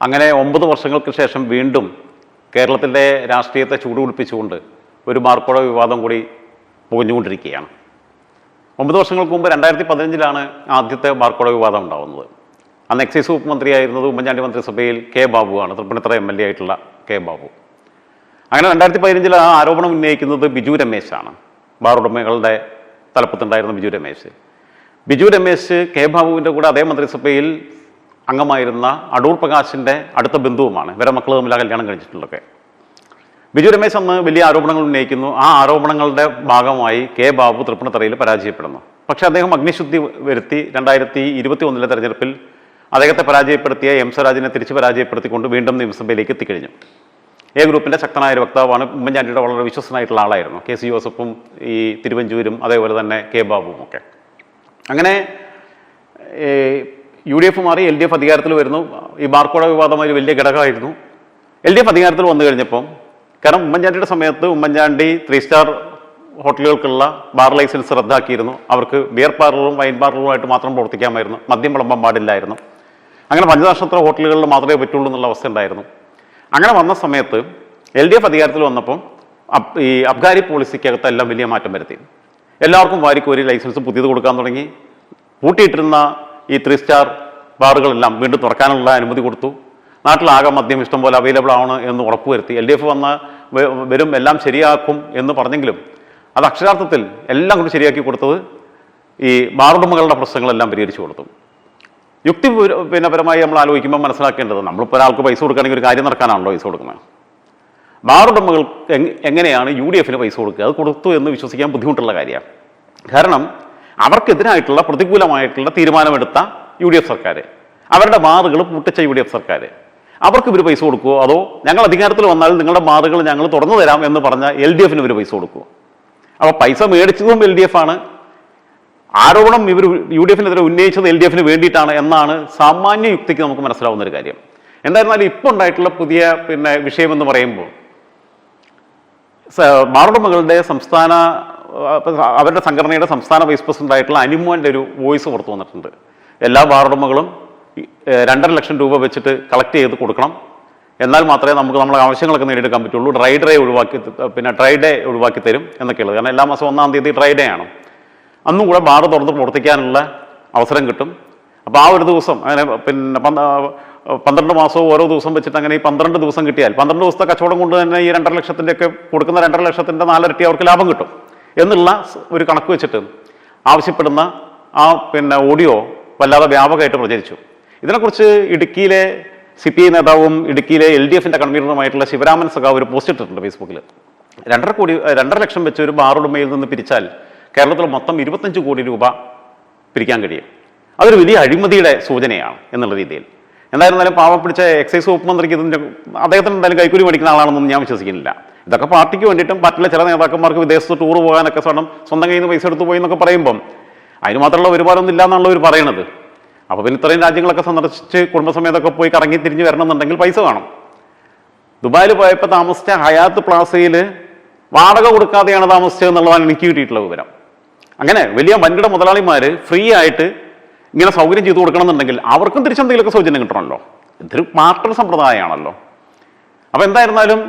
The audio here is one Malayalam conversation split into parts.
അങ്ങനെ ഒമ്പത് വർഷങ്ങൾക്ക് ശേഷം വീണ്ടും കേരളത്തിന്റെ രാഷ്ട്രീയത്തെ ചൂടുപിടിപ്പിച്ചുകൊണ്ട് ഒരു മാർക്കോട വിവാദം കൂടി പുകഞ്ഞുകൊണ്ടിരിക്കുകയാണ് ഒമ്പത് വർഷങ്ങൾക്ക് മുമ്പ് രണ്ടായിരത്തി പതിനഞ്ചിലാണ് ആദ്യത്തെ മാർക്കോട വിവാദം ഉണ്ടാകുന്നത് അന്ന് എക്സൈസ് വകുപ്പ് മന്ത്രിയായിരുന്നത് ഉമ്മൻചാണ്ടി മന്ത്രിസഭയിൽ കെ ബാബുവാണ് തൃപ്പൂണിത്തറ എം എൽ എ ആയിട്ടുള്ള കെ ബാബു. അങ്ങനെ രണ്ടായിരത്തി പതിനഞ്ചിൽ ആ ആരോപണം ഉന്നയിക്കുന്നത് ബിജു രമേശാണ് ബാർ ഉടമകളുടെ തലപ്പത്തുണ്ടായിരുന്ന ബിജു രമേശ്. ബിജു രമേശ് കെ ബാബുവിന്റെ കൂടെ അതേ മന്ത്രിസഭയിൽ അംഗമായിരുന്ന അടൂർ പ്രകാശിന്റെ അടുത്ത ബന്ധുവുമാണ്. ഇവരെ മക്കൾ തമ്മിൽ ആ കല്യാണം കഴിച്ചിട്ടുള്ളതൊക്കെ. ബിജു രമേശ് അന്ന് വലിയ ആരോപണങ്ങൾ ഉന്നയിക്കുന്നു. ആ ആരോപണങ്ങളുടെ ഭാഗമായി കെ ബാബു തൃപ്പൂണിത്തറയിൽ പരാജയപ്പെടുന്നു. പക്ഷേ അദ്ദേഹം അഗ്നിശുദ്ധി വരുത്തി രണ്ടായിരത്തി ഇരുപത്തി ഒന്നിലെ തെരഞ്ഞെടുപ്പിൽ അദ്ദേഹത്തെ പരാജയപ്പെടുത്തിയ എം സ്വരാജിനെ തിരിച്ച് പരാജയപ്പെടുത്തിക്കൊണ്ട് വീണ്ടും നിയമസഭയിലേക്ക് എത്തിക്കഴിഞ്ഞു. എ ഗ്രൂപ്പിന്റെ ശക്തനായ ഒരു വക്താവാണ് ഉമ്മൻചാണ്ടിയുടെ വളരെ വിശ്വസനായിട്ടുള്ള ആളായിരുന്നു. കെ സി ജോസഫും ഈ തിരുവഞ്ചൂരും അതേപോലെ തന്നെ കെ ബാബുവും ഒക്കെ അങ്ങനെ യു ഡി എഫ് മാറി എൽ ഡി എഫ് അധികാരത്തിൽ വരുന്നു. ഈ ബാർക്കോട വിവാദം ഒരു വലിയ ഘടകമായിരുന്നു. എൽ ഡി എഫ് അധികാരത്തിൽ വന്നു കഴിഞ്ഞപ്പം കാരണം ഉമ്മൻചാണ്ടിയുടെ സമയത്ത് ഉമ്മൻചാണ്ടി ത്രീ സ്റ്റാർ ഹോട്ടലുകൾക്കുള്ള ബാർ ലൈസൻസ് റദ്ദാക്കിയിരുന്നു. അവർക്ക് ബിയർ പാർലറും വൈൻ പാർലറുമായിട്ട് മാത്രം പ്രവർത്തിക്കാമായിരുന്നു. മദ്യം വിളമ്പാൻ പാടില്ലായിരുന്നു. അങ്ങനെ പഞ്ചനക്ഷത്ര ഹോട്ടലുകളിൽ മാത്രമേ പറ്റുള്ളൂ എന്നുള്ള അവസ്ഥ ഉണ്ടായിരുന്നു. അങ്ങനെ വന്ന സമയത്ത് എൽ ഡി എഫ് അധികാരത്തിൽ വന്നപ്പം ഈ അബ്ഗാരി പോളിസിക്കകത്ത് എല്ലാം വലിയ മാറ്റം വരുത്തി. എല്ലാവർക്കും വാരിക്കോരി ലൈസൻസ് പുതിയത് കൊടുക്കാൻ തുടങ്ങി. പൂട്ടിയിട്ടിരുന്ന ഈ ത്രീ സ്റ്റാർ ബാറുകളെല്ലാം വീണ്ടും തുറക്കാനുള്ള അനുമതി കൊടുത്തു. നാട്ടിലാകെ മദ്യം ഇഷ്ടം പോലെ അവൈലബിൾ ആണ് എന്ന് ഉറപ്പുവരുത്തി. എൽ ഡി എഫ് വന്ന വരും എല്ലാം ശരിയാക്കും എന്ന് പറഞ്ഞെങ്കിലും അത് അക്ഷരാർത്ഥത്തിൽ എല്ലാം കൂടി ശരിയാക്കി കൊടുത്തത് ഈ ബാറുടമകളുടെ പ്രശ്നങ്ങളെല്ലാം പരിഹരിച്ചു കൊടുത്തു. യുക്തി പിന്നെ പരമായി നമ്മൾ ആലോചിക്കുമ്പോൾ മനസ്സിലാക്കേണ്ടത് നമ്മളിപ്പോൾ ഒരാൾക്ക് പൈസ കൊടുക്കുകയാണെങ്കിൽ ഒരു കാര്യം നടക്കാനാണല്ലോ പൈസ കൊടുക്കുന്നത്. ബാറുടമകൾ എങ്- എങ്ങനെയാണ് യു ഡി എഫിന് പൈസ കൊടുക്കുക? അത് കൊടുത്തു എന്ന് വിശ്വസിക്കാൻ ബുദ്ധിമുട്ടുള്ള കാര്യമാണ്. കാരണം അവർക്കെതിരായിട്ടുള്ള പ്രതികൂലമായിട്ടുള്ള തീരുമാനമെടുത്ത യു ഡി എഫ് സർക്കാർ അവരുടെ മാറുകൾ പൂട്ടിച്ച യു ഡി എഫ് സർക്കാർ അവർക്ക് ഇവർ പൈസ കൊടുക്കുമോ അതോ ഞങ്ങൾ അധികാരത്തിൽ വന്നാൽ നിങ്ങളുടെ മാറുകൾ ഞങ്ങൾ തുറന്നു തരാം എന്ന് പറഞ്ഞ എൽ ഡി എഫിന് ഇവർ പൈസ കൊടുക്കുമോ അപ്പോൾ പൈസ മേടിച്ചതും എൽ ഡി എഫ് ആണ്. ആരോപണം ഇവർ യു ഡി എഫിനെതിരെ ഉന്നയിച്ചത് എൽ ഡി എഫിന് വേണ്ടിയിട്ടാണ് എന്നാണ് സാമാന്യ യുക്തിക്ക് നമുക്ക് മനസ്സിലാവുന്ന ഒരു കാര്യം. എന്തായിരുന്നാലും ഇപ്പോൾ ഉണ്ടായിട്ടുള്ള പുതിയ പിന്നെ വിഷയമെന്ന് പറയുമ്പോൾ മാറുടെ മാറുടമകളുടെ സംസ്ഥാന അവരുടെ സംഘടനയുടെ സംസ്ഥാന വൈസ് പ്രസിഡന്റ് ആയിട്ടുള്ള അനുമോന്റെ ഒരു വോയിസ് പുറത്തു വന്നിട്ടുണ്ട്. എല്ലാ വാർഡുമകളും രണ്ടര ലക്ഷം രൂപ വെച്ചിട്ട് കളക്ട് ചെയ്ത് കൊടുക്കണം. എന്നാൽ മാത്രമേ നമുക്ക് നമ്മുടെ ആവശ്യങ്ങളൊക്കെ നേടിയെടുക്കാൻ പറ്റുള്ളൂ. ഡ്രൈ ഡേ ഒഴിവാക്കി പിന്നെ ഡ്രൈ ഡേ ഒഴിവാക്കി തരും എന്നൊക്കെയുള്ളത്. കാരണം എല്ലാ മാസം ഒന്നാം തീയതി ഡ്രൈ ഡേ ആണ്. അന്നും കൂടെ ബാർ തുറന്ന് പ്രവർത്തിക്കാനുള്ള അവസരം കിട്ടും. അപ്പോൾ ആ ഒരു ദിവസം അങ്ങനെ പിന്നെ പന്ത- പന്ത്രണ്ട് മാസവും ഓരോ ദിവസം വെച്ചിട്ട് അങ്ങനെ ഈ പന്ത്രണ്ട് ദിവസം കിട്ടിയാൽ പന്ത്രണ്ട് ദിവസത്തെ കച്ചവടം കൊണ്ട് തന്നെ ഈ രണ്ടര ലക്ഷത്തിന്റെ ഒക്കെ കൊടുക്കുന്ന രണ്ടര ലക്ഷത്തിന്റെ നാലരട്ടി അവർക്ക് ലാഭം കിട്ടും. എന്നുള്ള ഒരു കണക്ക് വെച്ചിട്ട് ആവശ്യപ്പെടുന്ന ആ പിന്നെ ഓഡിയോ വല്ലാതെ വ്യാപകമായിട്ട് പ്രചരിച്ചു. ഇതിനെക്കുറിച്ച് ഇടുക്കിയിലെ സി പി ഐ നേതാവും ഇടുക്കിയിലെ എൽ ഡി എഫിന്റെ കൺവീനറുമായിട്ടുള്ള ശിവരാമൻ സഖാവ് ഒരു പോസ്റ്റ് ഇട്ടിട്ടുണ്ട് ഫേസ്ബുക്കിൽ രണ്ടര കോടി രണ്ടര ലക്ഷം വെച്ച് ഒരു ബാറുടമയിൽ നിന്ന് പിരിച്ചാൽ കേരളത്തിൽ മൊത്തം ഇരുപത്തഞ്ച് കോടി രൂപ പിരിക്കാൻ കഴിയും. അതൊരു വലിയ അഴിമതിയുടെ സൂചനയാണ് എന്നുള്ള രീതിയിൽ. എന്തായിരുന്നാലും പാവം പിടിച്ച എക്സൈസ് വകുപ്പ് മന്ത്രിക്ക് ഇതിന്റെ അദ്ദേഹത്തിന് എന്തായാലും കൈക്കൂലി മേടിക്കുന്ന ആളാണെന്നൊന്നും ഞാൻ വിശ്വസിക്കുന്നില്ല. ഇതൊക്കെ പാർട്ടിക്ക് വേണ്ടിയിട്ടും പറ്റില്ല. ചില നേതാക്കന്മാർക്ക് വിദേശത്ത് ടൂർ പോകാനൊക്കെ സ്വന്തം സ്വന്തം കയ്യിൽ നിന്ന് പൈസ എടുത്ത് പോയി എന്നൊക്കെ പറയുമ്പം അതിന് മാത്രമുള്ള വരുമാനമൊന്നും ഇല്ല എന്നാണല്ലോ അവർ പറയണത്. അപ്പോൾ പിന്നെ ഇത്രയും രാജ്യങ്ങളൊക്കെ സന്ദർശിച്ച് കുടുംബസമേതമൊക്കെ പോയി കറങ്ങി തിരിഞ്ഞ് വരണമെന്നുണ്ടെങ്കിൽ പൈസ വേണം. ദുബായിൽ പോയപ്പോൾ താമസിച്ച ഹയാത്ത് പ്ലാസയിൽ വാടക കൊടുക്കാതെയാണ് താമസിച്ചത് എന്നുള്ളതാണ് എനിക്ക് കിട്ടിയിട്ടുള്ള വിവരം. അങ്ങനെ വലിയ വൻകിട മുതലാളിമാർ ഫ്രീ ആയിട്ട് ഇങ്ങനെ സൗകര്യം ചെയ്തു കൊടുക്കണമെന്നുണ്ടെങ്കിൽ അവർക്കും തിരിച്ചെന്തെങ്കിലുമൊക്കെ സൗജന്യം കിട്ടണമല്ലോ. ഇതൊരു പാർട്ടർ സമ്പ്രദായമാണല്ലോ. അപ്പോൾ എന്തായിരുന്നാലും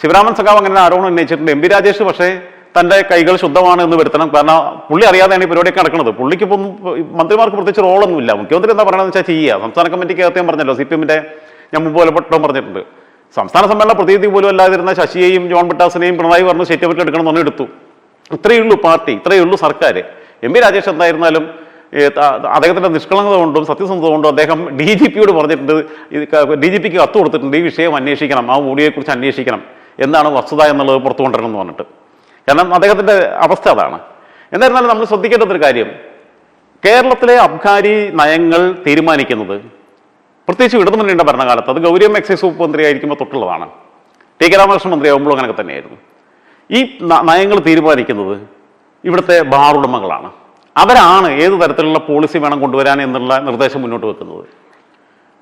ശിവരാമൻ സഖാവ് അങ്ങനെ ആരോപണം ഉന്നയിച്ചിട്ടുണ്ട്. എം പി രാജേഷ് പക്ഷേ തന്റെ കൈകൾ ശുദ്ധമാണ് എന്ന് വരുത്തണം. കാരണം പുള്ളി അറിയാതെയാണ് ഈ പരിപാടിയൊക്കെ നടക്കുന്നത്. പുള്ളിക്ക് ഇപ്പം മന്ത്രിമാർക്ക് പ്രത്യേകിച്ച് റോളൊന്നുമില്ല. മുഖ്യമന്ത്രി എന്താ പറയണമെന്ന് വെച്ചാൽ ചെയ്യുക. സംസ്ഥാന കമ്മിറ്റിക്ക് അകത്ത് പറഞ്ഞല്ലോ സി പി എമ്മിന്റെ ഞാൻ മുമ്പ് പോലെപ്പെട്ടും പറഞ്ഞിട്ടുണ്ട്. സംസ്ഥാന സമ്മേളന പ്രതിനിധി പോലും അല്ലാതിരുന്ന ശശിയെയും ജോൺ ബിട്ടാസിനെയും പിണറായി പറഞ്ഞു സ്റ്റേറ്റ് എടുക്കണമെന്ന് എടുത്തു. ഇത്രയേ ഉള്ളൂ പാർട്ടി ഇത്രയേ ഉള്ളൂ സർക്കാർ. എം പി രാജേഷ് എന്തായിരുന്നാലും അദ്ദേഹത്തിന്റെ നിഷ്കളങ്കത കൊണ്ടും സത്യസന്ധത കൊണ്ടും അദ്ദേഹം ഡി ജി പിയോട് പറഞ്ഞിട്ടുണ്ട്. ഡി ജി പിക്ക് കത്ത് കൊടുത്തിട്ടുണ്ട്. ഈ വിഷയം അന്വേഷിക്കണം ആ ഓഡിയോയെക്കുറിച്ച് അന്വേഷിക്കണം. എന്നാണ് വസ്തുത എന്നുള്ളത് പുറത്തു കൊണ്ടുവരണം എന്ന് പറഞ്ഞിട്ട്. കാരണം അദ്ദേഹത്തിന്റെ അവസ്ഥ അതാണ്. എന്തായിരുന്നാലും നമ്മൾ ശ്രദ്ധിക്കേണ്ടതൊരു കാര്യം. കേരളത്തിലെ അബ്കാരി നയങ്ങൾ തീരുമാനിക്കുന്നത് പ്രത്യേകിച്ച് ഇടതുമുന്നണിയുടെ ഭരണകാലത്ത് അത് ഗൗരിയം എക്സൈസ് വകുപ്പ് മന്ത്രിയായിരിക്കുമ്പോൾ തൊട്ടുള്ളതാണ്. ടി കെ രാമകൃഷ്ണൻ മന്ത്രിയാകുമ്പോഴും അങ്ങനെയൊക്കെ തന്നെയായിരുന്നു. ഈ നയങ്ങൾ തീരുമാനിക്കുന്നത് ഇവിടുത്തെ ബാർ ഉടമകളാണ്. അവരാണ് ഏത് തരത്തിലുള്ള പോളിസി വേണം കൊണ്ടുവരാൻ എന്നുള്ള നിർദ്ദേശം മുന്നോട്ട് വെക്കുന്നത്.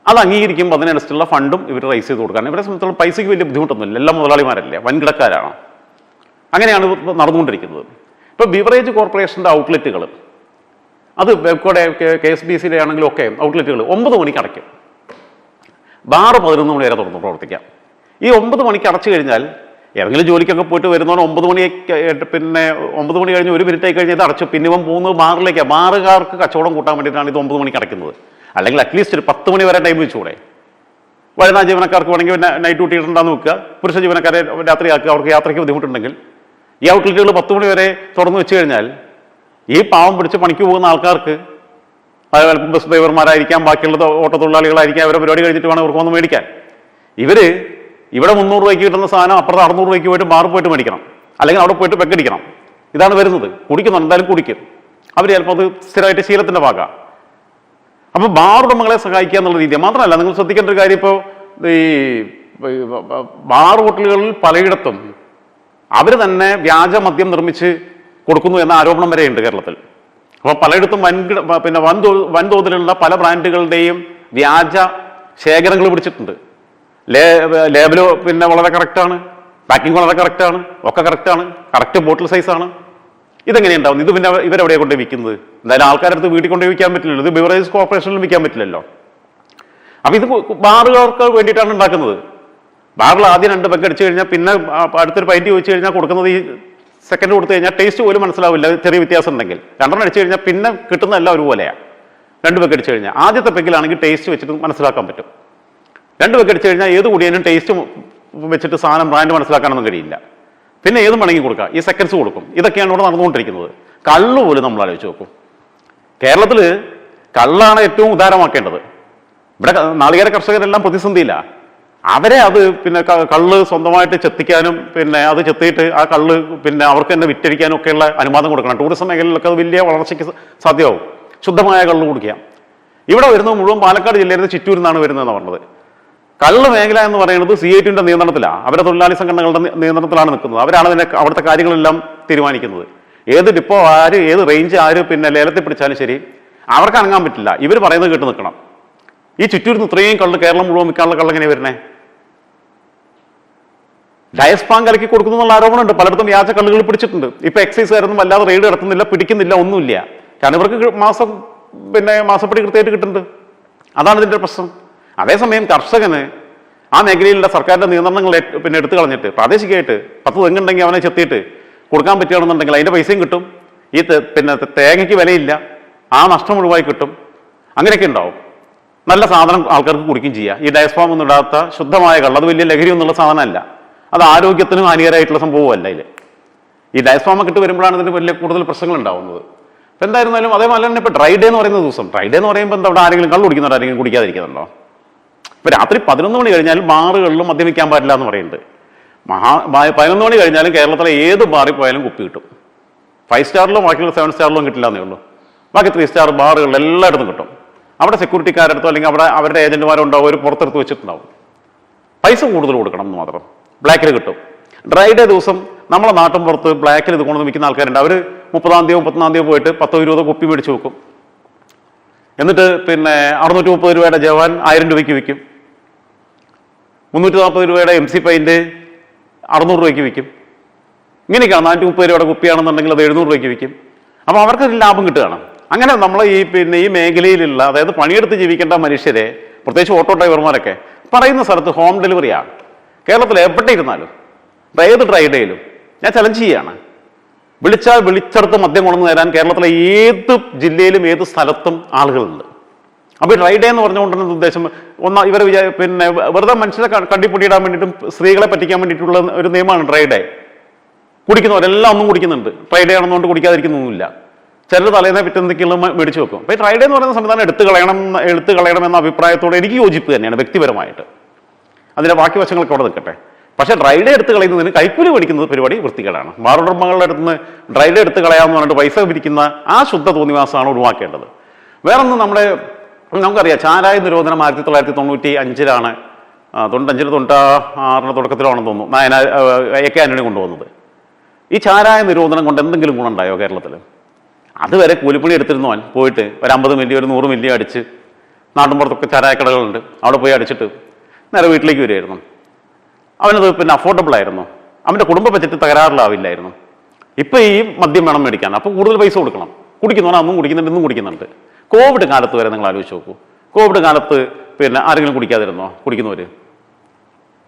അത് അംഗീകരിക്കുമ്പോൾ അതിനനുസരിച്ചുള്ള ഫണ്ടും ഇവർ റൈസ് ചെയ്ത് കൊടുക്കാൻ ഇവരെ സംബന്ധിച്ചുള്ള പൈസയ്ക്ക് വലിയ ബുദ്ധിമുട്ടൊന്നുമില്ല. എല്ലാ മുതലാളിമാരല്ലേ? വൻകിടക്കാരാണ്. അങ്ങനെയാണ് നടന്നുകൊണ്ടിരിക്കുന്നത്. ഇപ്പോൾ ബിവറേജ് കോർപ്പറേഷന്റെ ഔട്ട്ലെറ്റുകൾ അത് ബെബ്കോടെ കെ എസ് ബി സിയുടെ ആണെങ്കിലും ഒക്കെ ഔട്ട്ലെറ്റുകൾ ഒമ്പത് മണിക്ക് അടയ്ക്കും. ബാറ് പതിനൊന്ന് മണി വരെ തുറന്ന് പ്രവർത്തിക്കാം. ഈ ഒമ്പത് മണിക്ക് അടച്ചു കഴിഞ്ഞാൽ ഏതെങ്കിലും ജോലിക്കൊക്കെ പോയിട്ട് വരുന്നവൻ ഒമ്പത് മണി പിന്നെ ഒമ്പത് മണി കഴിഞ്ഞ് ഒരു മിനിറ്റ് ആയി കഴിഞ്ഞാൽ അടച്ചു. പിന്നെ ഇവൻ പോകുന്നത് ബാറിലേക്കാണ് ബാറുകാർക്ക് കച്ചവടം കൂട്ടാൻ വേണ്ടിയിട്ടാണ് ഇത് ഒമ്പത് മണിക്ക് അടയ്ക്കുന്നത്. അല്ലെങ്കിൽ അറ്റ്ലീസ്റ്റ് ഒരു പത്ത് മണി വരെ ടൈം വെച്ചുകൂടെ വരുന്ന ജീവനക്കാർക്ക് വേണമെങ്കിൽ നൈറ്റ് ഡ്യൂട്ടി ഇടണ്ടാന്ന് വെക്കുക. പുരുഷ ജീവനക്കാരെ രാത്രിയാക്കുക. അവർക്ക് യാത്രയ്ക്ക് ബുദ്ധിമുട്ടുണ്ടെങ്കിൽ ഈ ഔട്ട്ലെറ്റുകൾ പത്ത് മണി വരെ തുറന്നു വെച്ച് കഴിഞ്ഞാൽ ഈ പാവം പിടിച്ച് പണിക്ക് പോകുന്ന ആൾക്കാർക്ക് അതായത് ബസ് ഡ്രൈവർമാരായിരിക്കാം ബാക്കിയുള്ള ഓട്ടോ തൊഴിലാളികളായിരിക്കാം അവരെ പരിപാടി കഴിഞ്ഞിട്ട് വേണം അവർക്ക് വന്ന് മേടിക്കാൻ ഇവർ ഇവിടെ മുന്നൂറ് രൂപയ്ക്ക് കിട്ടുന്ന സാധനം അപ്പുറത്ത് അറുന്നൂറ് രൂപയ്ക്ക് പോയിട്ട് ബാറിൽ പോയിട്ട് മേടിക്കണം അല്ലെങ്കിൽ അവിടെ പോയിട്ട് പെക്കടിക്കണം ഇതാണ് വരുന്നത് കുടിക്കുന്നു എന്തായാലും കുടിക്കും അവർ ചിലപ്പോൾ അത് സ്ഥിരമായിട്ട് ശീലത്തിന്റെ ഭാഗമാണ് അപ്പോൾ ബാർ ഉടമകളെ സഹായിക്കുക എന്നുള്ള രീതി മാത്രമല്ല നിങ്ങൾ ശ്രദ്ധിക്കേണ്ട ഒരു കാര്യം ഇപ്പോൾ ഈ ബാർ ഹോട്ടലുകളിൽ പലയിടത്തും അവർ തന്നെ വ്യാജ മദ്യം നിർമ്മിച്ച് കൊടുക്കുന്നു എന്ന ആരോപണം വരെയുണ്ട് കേരളത്തിൽ. അപ്പോൾ പലയിടത്തും വൻകിട പിന്നെ വൻതോ വൻതോതിലുള്ള പല ബ്രാൻഡുകളുടെയും വ്യാജ ശേഖരങ്ങൾ പിടിച്ചിട്ടുണ്ട്. ലേബൽ പിന്നെ വളരെ കറക്റ്റാണ് പാക്കിംഗ് വളരെ കറക്റ്റാണ് ഒക്കെ കറക്റ്റാണ് കറക്റ്റ് ബോട്ടിൽ സൈസാണ്. ഇതെങ്ങനെയുണ്ടാവും ഇത് പിന്നെ ഇവരെവിടെയാണ് കൊണ്ട് വിൽക്കുന്നത്? എന്തായാലും ആൾക്കാരടുത്ത് വീട്ടിൽ കൊണ്ട് വിൽക്കാൻ പറ്റില്ലല്ലോ. ഇത് ബിവറേജ് കോർപ്പറേഷനിൽ വിൽക്കാൻ പറ്റില്ലല്ലോ. അപ്പൊ ഇത് ബാറുകാർക്ക് വേണ്ടിയിട്ടാണ് ഉണ്ടാക്കുന്നത്. ബാറിൽ ആദ്യം രണ്ട് പെഗ് അടിച്ചു കഴിഞ്ഞാൽ പിന്നെ അടുത്തൊരു പൈന്റ് ചോദിച്ചു കഴിഞ്ഞാൽ കൊടുക്കുന്നത് ഈ സെക്കൻഡ് കൊടുത്തു കഴിഞ്ഞാൽ ടേസ്റ്റ് പോലും മനസ്സിലാവില്ല ചെറിയ വ്യത്യാസം ഉണ്ടെങ്കിൽ. രണ്ടെണ്ണം അടിച്ചു കഴിഞ്ഞാൽ പിന്നെ കിട്ടുന്നതെല്ലാം ഒരുപോലെയാണ് രണ്ട് പെഗ് അടിച്ചു കഴിഞ്ഞാൽ ആദ്യത്തെ പെഗിലാണെങ്കിൽ ടേസ്റ്റ് വെച്ചിട്ട് മനസ്സിലാക്കാൻ പറ്റും. രണ്ട് പെഗ് അടിച്ചു കഴിഞ്ഞാൽ ഏത് കൂടിയതിനും ടേസ്റ്റ് വെച്ചിട്ട് സാധനം ബ്രാൻഡ് മനസ്സിലാക്കാനൊന്നും കഴിയില്ല. പിന്നെ ഏതും വേണമെങ്കിൽ കൊടുക്കാം. ഈ സെക്കൻഡ്സ് കൊടുക്കും. ഇതൊക്കെയാണ് ഇവിടെ നടന്നുകൊണ്ടിരിക്കുന്നത്. കള്ള് പോലും നമ്മൾ ആലോചിച്ച് നോക്കും. കേരളത്തിൽ കള്ളാണ് ഏറ്റവും ഉദാരമാക്കേണ്ടത്. ഇവിടെ നാളികേര കർഷകരെല്ലാം പ്രതിസന്ധിയില്ല അവരെ അത് പിന്നെ കള്ള് സ്വന്തമായിട്ട് ചെത്തിക്കാനും പിന്നെ അത് ചെത്തിയിട്ട് ആ കള്ള് പിന്നെ അവർക്ക് തന്നെ വിറ്റഴിക്കാനും ഒക്കെയുള്ള അനുവാദം കൊടുക്കണം. ടൂറിസം മേഖലയിലൊക്കെ അത് വലിയ വളർച്ചയ്ക്ക് സാധ്യമാവും. ശുദ്ധമായ കള്ള് കുടിക്കാം ഇവിടെ വരുന്നത് മുഴുവൻ പാലക്കാട് ജില്ലയിൽ നിന്ന് നിന്നാണ് വരുന്നതെന്ന് പറഞ്ഞത്. കള്ള് മേഖല എന്ന് പറയുന്നത് സി ഐ ടിന്റെ നിയന്ത്രണത്തിലാണ് അവരെ തൊഴിലാളി സംഘടനകളുടെ നിയന്ത്രണത്തിലാണ് നിൽക്കുന്നത്. അവരാണ് ഇതിന്റെ അവിടുത്തെ കാര്യങ്ങളെല്ലാം തീരുമാനിക്കുന്നത്. ഏത് ഡിപ്പോ ആര് ഏത് റേഞ്ച് ആര് പിന്നെ ലേലത്തിൽ പിടിച്ചാലും ശരി അവർക്ക് അനങ്ങാൻ പറ്റില്ല. ഇവർ പറയുന്നത് കേട്ട് നിൽക്കണം. ഈ ചുറ്റൂരിൽ നിന്ന് ഇത്രയും കള്ള് കേരളം മുഴുവൻ മിക്കാനുള്ള കള്ള് എങ്ങനെ വരുന്നേ? ഡയസ്പാൻ കലക്കി കൊടുക്കുന്നു എന്നുള്ള ആരോപണമുണ്ട് പലയിടത്തും വ്യാജ കള്ളുകൾ പിടിച്ചിട്ടുണ്ട്. ഇപ്പൊ എക്സൈസുകാരൊന്നും വല്ലാതെ റെയ്ഡ് നടത്തുന്നില്ല പിടിക്കുന്നില്ല ഒന്നുമില്ല. കാരണം ഇവർക്ക് മാസം പിന്നെ മാസപ്പടി കൃത്യമായിട്ട് കിട്ടുന്നുണ്ട്. അതാണ് ഇതിന്റെ പ്രശ്നം. അതേസമയം കർഷകന് ആ മേഖലയിലുള്ള സർക്കാരിന്റെ നിയന്ത്രണങ്ങൾ പിന്നെ എടുത്തു കളഞ്ഞിട്ട് പ്രാദേശികമായിട്ട് പത്ത് തെങ്ങുണ്ടെങ്കിൽ അവനെ ചെത്തിയിട്ട് കൊടുക്കാൻ പറ്റുകയാണെന്നുണ്ടെങ്കിൽ അതിന്റെ പൈസയും കിട്ടും. ഈ പിന്നെ തേങ്ങയ്ക്ക് വിലയില്ല. ആ നഷ്ടം ഒഴിവായി കിട്ടും. അങ്ങനെയൊക്കെ ഉണ്ടാവും. നല്ല സാധനം ആൾക്കാർക്ക് കുടിക്കുകയും ചെയ്യുക ഈ ഡയസ്ഫാം ഒന്നും ഇടാത്ത ശുദ്ധമായ കള്ള അത് വലിയ ലഹരി ഒന്നുള്ള സാധനമല്ല. അത് ആരോഗ്യത്തിനും ഹാനികരമായിട്ടുള്ള സംഭവമല്ല ഇതിൽ ഈ ഡയസ്ഫാം കിട്ട് വരുമ്പോഴാണ് ഇതിന് വലിയ കൂടുതൽ പ്രശ്നങ്ങൾ ഉണ്ടാവുന്നത്. അപ്പോൾ എന്തായിരുന്നാലും അതേപോലെ തന്നെ ഇപ്പോൾ ഡ്രൈ ഡേ എന്ന് പറയുന്ന ദിവസം ഡ്രൈ ഡേ എന്ന് പറയുമ്പോൾ എന്താ അവിടെ ആരെങ്കിലും കള്ളു കുടിക്കുന്നുണ്ട് ആരെങ്കിലും കുടിക്കാതിരിക്കുന്നുണ്ടോ ഇപ്പോൾ രാത്രി പതിനൊന്ന് മണി കഴിഞ്ഞാൽ ബാറുകളിലും മദ്യപിക്കാൻ പാടില്ല എന്ന് പറയുന്നുണ്ട്. മഹാ പതിനൊന്ന് മണി കഴിഞ്ഞാലും കേരളത്തിലെ ഏത് ബാറിൽ പോയാലും കുപ്പി കിട്ടും. ഫൈവ് സ്റ്റാറിലും ബാക്കിയുള്ള സെവൻ സ്റ്റാറിലും കിട്ടില്ല എന്നേ ഉള്ളൂ. ബാക്കി ത്രീ സ്റ്റാർ ബാറുകളിൽ എല്ലായിടത്തും കിട്ടും. അവിടെ സെക്യൂരിറ്റിക്കാരടുത്തോ അല്ലെങ്കിൽ അവിടെ അവരുടെ ഏജന്റുമാരുണ്ടാവും അവർ പുറത്തെടുത്ത് വെച്ചിട്ടുണ്ടാവും. പൈസ കൂടുതൽ കൊടുക്കണം എന്ന് മാത്രം. ബ്ലാക്കിൽ കിട്ടും. ഡ്രൈ ഡേ ദിവസം നമ്മളെ നാട്ടിൻ പുറത്ത് ബ്ലാക്കിൽ ഇത് കൊണ്ടുവന്ന് വിൽക്കുന്ന ആൾക്കാരുണ്ട്. അവർ മുപ്പതാം തീയതി മുപ്പത്തൊന്നാം തീയതി പോയിട്ട് പത്തോ ഇരുപതോ കുപ്പി മേടിച്ച് വെക്കും. എന്നിട്ട് പിന്നെ അറുന്നൂറ്റി മുപ്പത് രൂപയുടെ ജവാൻ ആയിരം രൂപയ്ക്ക് വിൽക്കും. മുന്നൂറ്റി നാൽപ്പത് രൂപയുടെ എം സി പൈന്റ് അറുന്നൂറ് രൂപയ്ക്ക് വിൽക്കും. ഇങ്ങനെയൊക്കെയാണ് നാനൂറ്റി മുപ്പത് രൂപയുടെ കുപ്പിയാണെന്നുണ്ടെങ്കിൽ അത് എഴുന്നൂറ് രൂപയ്ക്ക് വിൽക്കും. അപ്പോൾ അവർക്ക് അതിൽ ലാഭം കിട്ടുകയാണ്. അങ്ങനെ നമ്മൾ ഈ പിന്നെ ഈ മേഖലയിലുള്ള അതായത് പണിയെടുത്ത് ജീവിക്കേണ്ട മനുഷ്യരെ പ്രത്യേകിച്ച് ഓട്ടോ ഡ്രൈവർമാരൊക്കെ പറയുന്ന സ്ഥലത്ത് ഹോം ഡെലിവറിയാണ് കേരളത്തിൽ എവിടെ ഇരുന്നാലും ഏത് ഡ്രൈഡേയിലും ഞാൻ ചലഞ്ച് ചെയ്യാണ് വിളിച്ചാൽ വിളിച്ചെടുത്ത് മദ്യം കൊണ്ടു തരാൻ കേരളത്തിലെ ഏത് ജില്ലയിലും ഏത് സ്ഥലത്തും ആളുകളുണ്ട്. അപ്പോൾ ഈ ഡ്രൈഡേ എന്ന് പറഞ്ഞുകൊണ്ടിരുന്ന ഉദ്ദേശം ഒന്നാ ഇവർ വിചാ പിന്നെ വെറുതെ മനുഷ്യരെ കണ്ടിപ്പൊട്ടിയിടാൻ വേണ്ടിയിട്ടും സ്ത്രീകളെ പറ്റിക്കാൻ വേണ്ടിയിട്ടുള്ള ഒരു നിയമമാണ് ഡ്രൈഡേ കുടിക്കുന്നവരെല്ലാം ഒന്നും കുടിക്കുന്നുണ്ട്. ഡ്രൈഡേ ആണെന്നുകൊണ്ട് കുടിക്കാതിരിക്കുന്നൊന്നുമില്ല. ചിലർ തലേന്നെ പിറ്റെന്തൊക്കെയുള്ള മേടിച്ചു വെക്കും. അപ്പോൾ ഈ ഡ്രൈഡേ എന്ന് പറയുന്ന സംവിധാനം എടുത്തു കളയണം എടുത്തു കളയണം എന്ന അഭിപ്രായത്തോട് എനിക്ക് യോജിപ്പ് തന്നെയാണ് വ്യക്തിപരമായിട്ട്. അതിന്റെ ബാക്കി വശങ്ങളൊക്കെ അവിടെ നിൽക്കട്ടെ. പക്ഷേ ഡ്രൈഡേ എടുത്ത് കളയുന്നതിന് കൈക്കൂലി മേടിക്കുന്നത് പരിപാടി വൃത്തികേടാണ്. മാറുടമകളുടെ അടുത്ത് നിന്ന് ഡ്രൈഡേ എടുത്ത് കളയാമെന്ന് പറഞ്ഞിട്ട് പൈസ പിരിക്കുന്ന ആ ശുദ്ധ തോന്നിവാസമാണ് ഒഴിവാക്കേണ്ടത്. വേറൊന്ന് നമ്മുടെ നമുക്കറിയാം ചാരായ നിരോധനം ആയിരത്തി തൊള്ളായിരത്തി തൊണ്ണൂറ്റി അഞ്ചിലാണ് ആ, തൊണ്ണൂറ്റഞ്ചിൽ തൊണ്ണൂറ്റാ ആറിന് തുടക്കത്തിലാണെന്ന് തോന്നുന്നു. നയന എ കെ ആന്റണി കൊണ്ടുവന്നത്. ഈ ചാരായ നിരോധനം കൊണ്ട് എന്തെങ്കിലും ഗുണമുണ്ടായോ കേരളത്തിൽ അതുവരെ കൂലിപ്പണി എടുത്തിരുന്നവൻ പോയിട്ട് ഒരു അമ്പത് മില്ലി ഒരു നൂറ് മില്ലി അടിച്ച് നാട്ടിൻപുറത്തൊക്കെ ചാരായക്കടകളുണ്ട് അവിടെ പോയി അടിച്ചിട്ട് നേരെ വീട്ടിലേക്ക് വരുമായിരുന്നു അവനത് പിന്നെ അഫോർഡബിൾ ആയിരുന്നു. അവന്റെ കുടുംബ ബജറ്റ് തകരാറിലാവില്ലായിരുന്നു. ഇപ്പം ഈ മദ്യം വേണം മേടിക്കാൻ. അപ്പോൾ കൂടുതൽ പൈസ കൊടുക്കണം. കുടിക്കുന്നവൻ അന്നും കുടിക്കുന്നുണ്ട് ഇന്നും കുടിക്കുന്നുണ്ട്. കോവിഡ് കാലത്ത് വരെ നിങ്ങൾ ആലോചിച്ച് നോക്കൂ. കോവിഡ് കാലത്ത് പിന്നെ ആരെങ്കിലും കുടിക്കാതിരുന്നോ? കുടിക്കുന്നവർ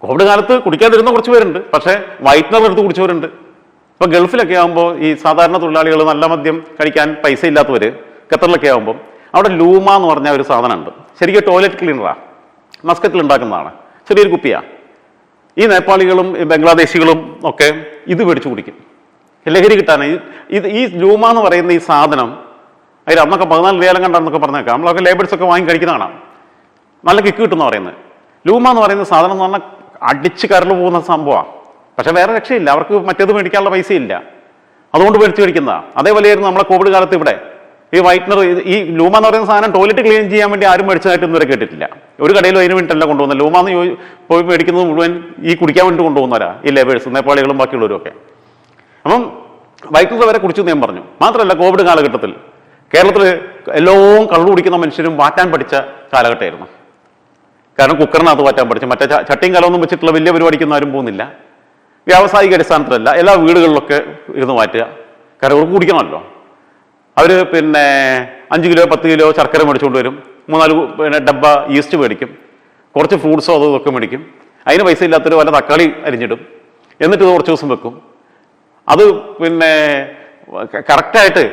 കോവിഡ് കാലത്ത് കുടിക്കാതിരുന്ന കുറച്ച് പേരുണ്ട്. പക്ഷേ വൈറ്റ്നർ എടുത്ത് കുടിച്ചവരുണ്ട്. ഇപ്പോൾ ഗൾഫിലൊക്കെ ആകുമ്പോൾ ഈ സാധാരണ തൊഴിലാളികൾ നല്ല മദ്യം കഴിക്കാൻ പൈസ ഇല്ലാത്തവർ ഖത്തറിലൊക്കെ ആകുമ്പോൾ അവിടെ ലൂമ എന്ന് പറഞ്ഞ ഒരു സാധനമുണ്ട്. ശരിക്കും ടോയ്ലറ്റ് ക്ലീനറാണ് മസ്കറ്റിൽ ഉണ്ടാക്കുന്നതാണ് ചെറിയൊരു കുപ്പിയാണ് ഈ നേപ്പാളികളും ബംഗ്ലാദേശികളും ഒക്കെ ഇത് മേടിച്ചു കുടിക്കും. ലഹരി കിട്ടാൻ ഇത് ഈ ലൂമ എന്ന് പറയുന്ന ഈ സാധനം അതിൽ അന്നൊക്കെ പതിനാല് രൂപയാലും കണ്ടെന്നൊക്കെ പറഞ്ഞേക്കാം. നമ്മളൊക്കെ ലേബേഴ്സ് ഒക്കെ വാങ്ങി കഴിക്കുന്ന നല്ല കിക്ക് കിട്ടുന്ന പറയുന്നത്. ലൂമ എന്ന് പറയുന്ന സാധനം എന്ന് പറഞ്ഞാൽ അടിച്ച് കരൾ പോകുന്ന സംഭവമാണ് പക്ഷേ വേറെ രക്ഷയില്ല. അവർക്ക് മറ്റേത് മേടിക്കാനുള്ള പൈസയില്ല. അതുകൊണ്ട് മേടിച്ച് കഴിക്കുന്നതാണ് അതേപോലെയായിരുന്നു നമ്മളെ കോവിഡ് കാലത്ത് ഇവിടെ. ഈ വൈറ്റ്നർ ഈ ലൂമ എന്ന് പറയുന്ന സാധനം ടോയ്ലറ്റ് ക്ലീൻ ചെയ്യാൻ വേണ്ടി ആരും മേടിച്ചതായിട്ട് ഇന്നുവരെ കേട്ടിട്ടില്ല. ഒരു കടയിലും അതിന് വേണ്ടിയിട്ടല്ല കൊണ്ടുപോകുന്നത്. ലൂമ എന്ന് പോയി മേടിക്കുന്നത് മുഴുവൻ ഈ കുടിക്കാൻ വേണ്ടി കൊണ്ടുപോകുന്നവരാ. ഈ ലേബേഴ്സ് നേപ്പാളികളും ബാക്കിയുള്ളവരും ഒക്കെ അപ്പം വൈറ്റ്നർ വരെ കുടിച്ചു ഞാൻ പറഞ്ഞു. മാത്രമല്ല കോവിഡ് കാലഘട്ടത്തിൽ കേരളത്തിൽ എല്ലാം കള്ളു കുടിക്കുന്ന മനുഷ്യരും വാറ്റാൻ പഠിച്ച കാലഘട്ടമായിരുന്നു. കാരണം കുക്കറിനകത്ത് വാറ്റാൻ പഠിച്ചു. മറ്റേ ചട്ടിയും കലമൊന്നും വെച്ചിട്ടുള്ള വലിയ പരിപാടിക്കൊന്നും ആരും പോകുന്നില്ല. വ്യാവസായിക അടിസ്ഥാനത്തിലല്ല എല്ലാ വീടുകളിലൊക്കെ ഇരുന്ന് മാറ്റുക കാരണം കുടിക്കണമല്ലോ. അവർ പിന്നെ അഞ്ച് കിലോ പത്ത് കിലോ ശർക്കര മേടിച്ചുകൊണ്ട് വരും. മൂന്നാൽ പിന്നെ ഡബ്ബ ഈസ്റ്റ് മേടിക്കും. കുറച്ച് ഫ്രൂട്ട്സോ അതോ ഇതൊക്കെ മേടിക്കും. അതിന് പൈസ ഇല്ലാത്തൊരു വല്ല തക്കാളി അരിഞ്ഞിടും. എന്നിട്ട് കുറച്ച് ദിവസം വെക്കും. അത് പിന്നെ കറക്റ്റായിട്ട്